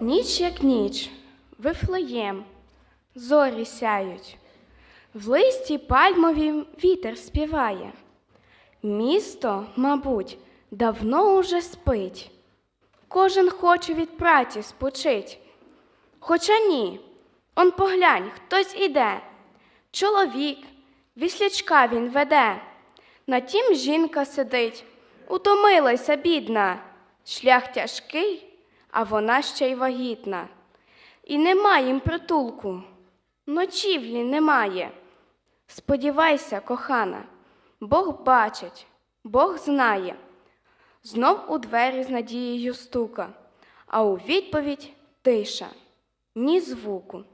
Ніч як ніч, вифлеєм, зорі сяють, в листі пальмовім вітер співає. Місто, мабуть, давно уже спить. Кожен хоче від праці спочить. Хоча ні, он поглянь, хтось іде. Чоловік, віслячка він веде. На тім жінка сидить, утомилася, бідна. Шлях тяжкий, а вона ще й вагітна. І нема їм притулку, ночівлі немає. Сподівайся, кохана, Бог бачить, Бог знає. Знов у двері з надією стука, а у відповідь тиша, ні звуку.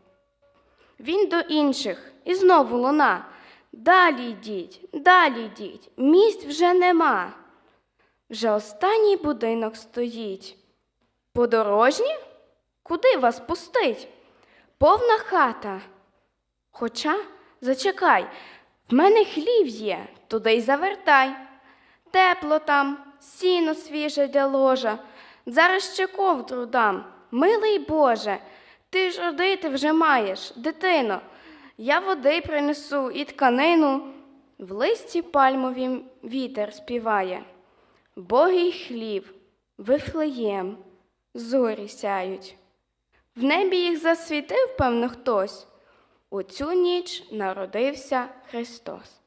Він до інших і знову луна. Далі йдіть, далі йдіть, місць вже нема. Вже останній будинок стоїть. Подорожні? Куди вас пустить? Повна хата. Хоча, зачекай, в мене хлів є, туди й завертай. Тепло там, сіно свіже для ложа. Зараз ще ковдру дам. Милий Боже, ти ж родити вже маєш, дитино. Я води принесу і тканину. В листі пальмовім вітер співає. Богий хлів, вифлеєм, зорі сяють. В небі їх засвітив, певно, хтось. У цю ніч народився Христос.